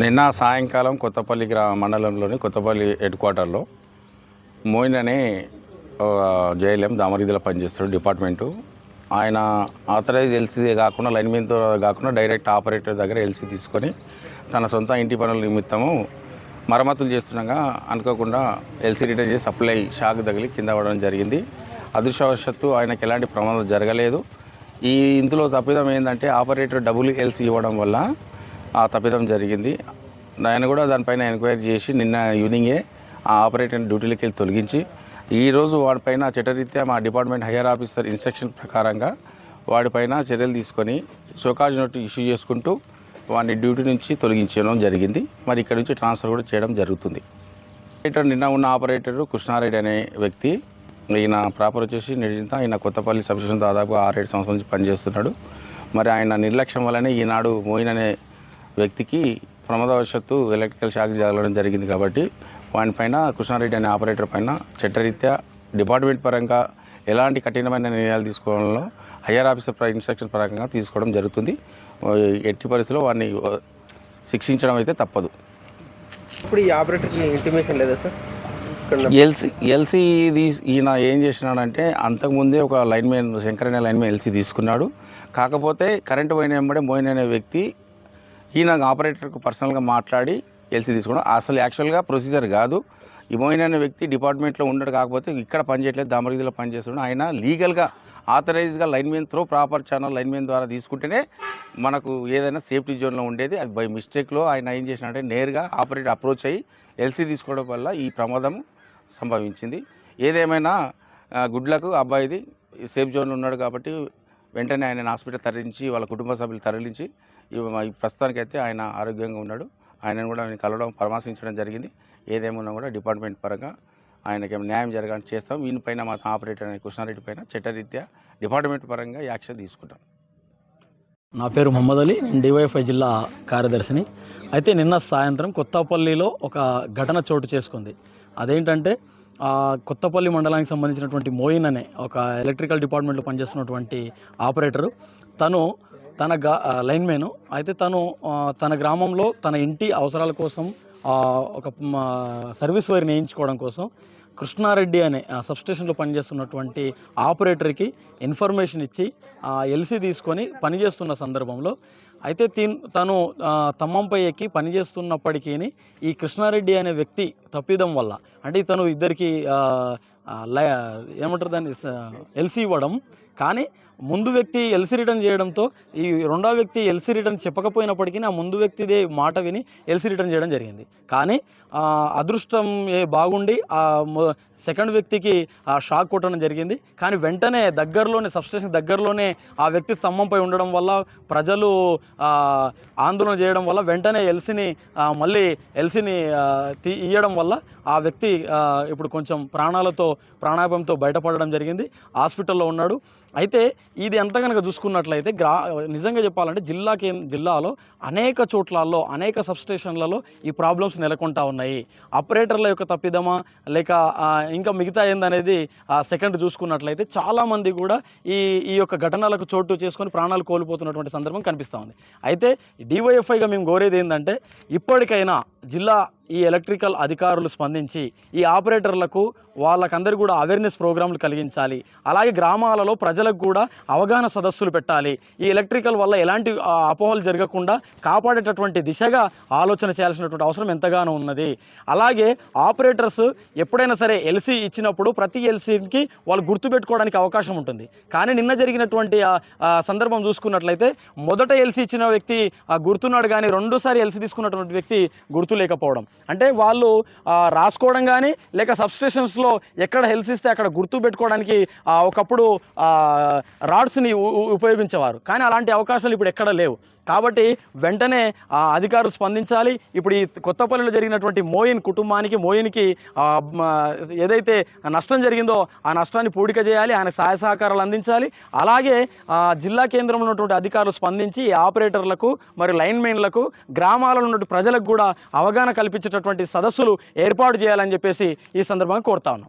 నిన్న సాయంకాలం కొత్తపల్లి గ్రామ మండలంలోని కొత్తపల్లి హెడ్ క్వార్టర్లో మోయిన్ అనే జేఎల్ఎం దామరిదిలో పనిచేస్తాడు డిపార్ట్మెంటు. ఆయన ఆథరైజ్ ఎల్సీ కాకుండా లైన్ మీన్తో కాకుండా డైరెక్ట్ ఆపరేటర్ దగ్గర ఎల్సీ తీసుకొని తన సొంత ఇంటి పనుల నిమిత్తము మరమ్మతులు చేస్తుండగా అనుకోకుండా ఎల్సీ రిటర్న్ చేసి సప్లై షాక్ తగిలి కింద పడడం జరిగింది. అదృష్టవశాత్తు ఆయనకి ఎలాంటి ప్రమాదం జరగలేదు. ఈ ఇందులో తప్పిదం ఏంటంటే ఆపరేటర్ డబుల్ ఎల్సీ ఇవ్వడం వల్ల ఆ తప్పిదం జరిగింది. ఆయన కూడా దానిపైన ఎంక్వైరీ చేసి నిన్న ఈవినింగే ఆ ఆపరేటర్ డ్యూటీలోకి వెళ్ళి తొలగించి ఈరోజు వాడిపైన చట్టరీత్యా మా డిపార్ట్మెంట్ హయ్యర్ ఆఫీసర్ ఇన్స్ట్రక్షన్ ప్రకారంగా వాడిపైన చర్యలు తీసుకొని షోకాజ్ నోట్ ఇష్యూ చేసుకుంటూ వాడిని డ్యూటీ నుంచి తొలగించడం జరిగింది. మరి ఇక్కడ నుంచి ట్రాన్స్ఫర్ కూడా చేయడం జరుగుతుంది. ఆపరేటర్ నిన్న ఉన్న ఆపరేటర్ కృష్ణారెడ్డి అనే వ్యక్తి. ఈయన ప్రాపర్ వచ్చేసి నిజంతా ఈయన కొత్తపల్లి సబ్స్టేషన్ దాదాపు ఆరేడు సంవత్సరాల నుంచి పనిచేస్తున్నాడు. మరి ఆయన నిర్లక్ష్యం వల్లనే ఈనాడు మోయిన్ అనే వ్యక్తికి ప్రమాదవశాత్తు ఎలక్ట్రికల్ షాక్ జరగడం జరిగింది కాబట్టి వానిపైన కృష్ణారెడ్డి అనే ఆపరేటర్ పైన చట్టరీత్యా డిపార్ట్మెంట్ పరంగా ఎలాంటి కఠినమైన నిర్ణయాలు తీసుకోవడంలో హయ్యర్ ఆఫీసర్ ఇన్స్ట్రక్షన్ పరంగా తీసుకోవడం జరుగుతుంది. ఎట్టి పరిస్థితిలో వాడిని శిక్షించడం అయితే తప్పదు. ఇప్పుడు ఈ ఆపరేటర్కి ఇంటిమేషన్ లేదా సార్? ఎల్సీ ఎల్సీ తీస్ ఈయన ఏం చేసినాడంటే అంతకుముందే ఒక లైన్ మ్యాన్ శంకర్ అనే లైన్ మ్యాన్ ఎల్సీ తీసుకున్నాడు. కాకపోతే కరెంటు పోయిన వెంబడే మోయిన్ అనే వ్యక్తి ఈయన ఆపరేటర్కు పర్సనల్గా మాట్లాడి ఎల్సీ తీసుకోవడం. అసలు యాక్చువల్గా ప్రొసీజర్ కాదు. ఇమోయిన్ అనే వ్యక్తి డిపార్ట్మెంట్లో ఉండడు కాకపోతే ఇక్కడ పనిచేయట్లేదు దామరిగిలో పనిచేస్తున్నాడు ఆయన లీగల్గా ఆథరైజ్గా linemen through proper channel linemen ద్వారా తీసుకుంటేనే మనకు ఏదైనా సేఫ్టీ జోన్లో ఉండేది. అది బై మిస్టేక్లో ఆయన ఏం చేసినాడంటే నేరుగా ఆపరేటర్ అప్రోచ్ అయ్యి ఎల్సీ తీసుకోవడం వల్ల ఈ ప్రమాదం సంభవించింది. ఏదేమైనా గుడ్లకు అబ్బాయిది సేఫ్ జోన్లో ఉన్నాడు కాబట్టి వెంటనే ఆయన హాస్పిటల్ తరలించి వాళ్ళ కుటుంబ సభ్యులు తరలించి ప్రస్తుతానికి అయితే ప్రస్తుతానికైతే ఆయన ఆరోగ్యంగా ఉన్నాడు. ఆయనను కూడా ఆయన కలవడం పరామర్శించడం జరిగింది. ఏదేమన్నా కూడా డిపార్ట్మెంట్ పరంగా ఆయనకి న్యాయం జరగాలని చేస్తాం. వీనిపైన మా ఆపరేటర్ అనే కృష్ణారెడ్డి పైన చట్టరీత్యా డిపార్ట్మెంట్ పరంగా యాక్షన్ తీసుకుంటాం. నా పేరు మొహమ్మద్ అలీ. నేను డివైఎఫ్ఐ జిల్లా కార్యదర్శిని. అయితే నిన్న సాయంత్రం కొత్తపల్లిలో ఒక ఘటన చోటు చేసుకుంది. అదేంటంటే కొత్తపల్లి మండలానికి సంబంధించినటువంటి మోయిన్ అనే ఒక ఎలక్ట్రికల్ డిపార్ట్మెంట్లో పనిచేస్తున్నటువంటి ఆపరేటరు. తను తన గా లైన్మెన్ అయితే తను తన గ్రామంలో తన ఇంటి అవసరాల కోసం ఒక సర్వీస్ వైర్ నేయించుకోవడం కోసం కృష్ణారెడ్డి అనే సబ్స్టేషన్లో పనిచేస్తున్నటువంటి ఆపరేటర్కి ఇన్ఫర్మేషన్ ఇచ్చి ఎల్సీ తీసుకొని పనిచేస్తున్న సందర్భంలో అయితే తీన్ తను తమ్మంపై ఎక్కి పనిచేస్తున్నప్పటికీ ఈ కృష్ణారెడ్డి అనే వ్యక్తి తప్పిదం వల్ల అంటే తను ఇద్దరికి ఏమంటారు దాన్ని? ఎల్సీ ఇవ్వడం. కానీ ముందు వ్యక్తి ఎల్సీ రిటర్న్ చేయడంతో ఈ రెండో వ్యక్తి ఎల్సీ రిటర్న్ చెప్పకపోయినప్పటికీ ఆ ముందు వ్యక్తిదే మాట విని ఎల్సీ రిటర్న్ చేయడం జరిగింది. కానీ అదృష్టం ఏ బాగుండి ఆ సెకండ్ వ్యక్తికి ఆ షాక్ కొట్టడం జరిగింది. కానీ వెంటనే దగ్గరలోనే సబ్స్టేషన్ దగ్గరలోనే ఆ వ్యక్తి స్తంభంపై ఉండడం వల్ల ప్రజలు ఆందోళన చేయడం వల్ల వెంటనే ఎల్సీని మళ్ళీ ఎల్సీని తీ ఇయ్యడం వల్ల ఆ వ్యక్తి ఇప్పుడు కొంచెం ప్రాణాలతో ప్రాణాపాయంతో బయటపడడం జరిగింది. హాస్పిటల్లో ఉన్నాడు. అయితే ఇది ఎంత కనుక చూసుకున్నట్లయితే గ్రా నిజంగా చెప్పాలంటే జిల్లా జిల్లాలో అనేక చోట్లలో అనేక సబ్స్టేషన్లలో ఈ ప్రాబ్లమ్స్ నెలకొంటా ఉన్నాయి. ఆపరేటర్ల యొక్క తప్పిదమా? లేక ఇంకా మిగతా ఏందనేది సెకండ్ చూసుకున్నట్లయితే చాలామంది కూడా ఈ ఈ యొక్క ఘటనలకు చోటు చేసుకొని ప్రాణాలు కోల్పోతున్నటువంటి సందర్భం కనిపిస్తూ ఉంది. అయితే డివైఎఫ్ఐగా మేము కోరేది ఏంటంటే ఇప్పటికైనా జిల్లా ఈ ఎలక్ట్రికల్ అధికారులు స్పందించి ఈ ఆపరేటర్లకు వాళ్ళకందరూ కూడా అవేర్నెస్ ప్రోగ్రాంలు కలిగించాలి. అలాగే గ్రామాలలో ప్రజలకు కూడా అవగాహన సదస్సులు పెట్టాలి. ఈ ఎలక్ట్రికల్ వల్ల ఎలాంటి అపోహలు జరగకుండా కాపాడేటటువంటి దిశగా ఆలోచన చేయాల్సినటువంటి అవసరం ఎంతగానో ఉన్నది. అలాగే ఆపరేటర్స్ ఎప్పుడైనా సరే ఎల్సీ ఇచ్చినప్పుడు ప్రతి ఎల్సీకి వాళ్ళు గుర్తుపెట్టుకోవడానికి అవకాశం ఉంటుంది. కానీ నిన్న జరిగినటువంటి సందర్భం చూసుకున్నట్లయితే మొదట ఎల్సీ ఇచ్చిన వ్యక్తి ఆ, గుర్తున్నాడు కానీ రెండోసారి ఎల్సీ తీసుకున్నటువంటి వ్యక్తి గుర్తు లేకపోవడం అంటే వాళ్ళు రాసుకోవడం కానీ లేక సబ్స్టేషన్స్లో ఎక్కడ హెల్స్ ఇస్తే అక్కడ గుర్తు పెట్టుకోవడానికి ఒకప్పుడు రాడ్స్ని ఉపయోగించేవారు. కానీ అలాంటి అవకాశాలు ఇప్పుడు ఎక్కడ లేవు. కాబట్టి వెంటనే ఆ, అధికారులు స్పందించాలి. ఇప్పుడు ఈ కొత్తపల్లిలో జరిగినటువంటి మోయిన్ కుటుంబానికి మోయిన్కి ఏదైతే నష్టం జరిగిందో ఆ నష్టాన్ని పూడిక చేయాలి ఆయన సహాయ సహకారాలు అందించాలి. అలాగే జిల్లా కేంద్రంలో ఉన్నటువంటి అధికారులు స్పందించి ఆపరేటర్లకు మరి లైన్ మెయిన్లకు గ్రామాలలో ఉన్నటువంటి ప్రజలకు కూడా అవగాహన కల్పించేటటువంటి సదస్సులు ఏర్పాటు చేయాలని చెప్పేసి ఈ సందర్భంగా కోరుతా ఉన్నాం.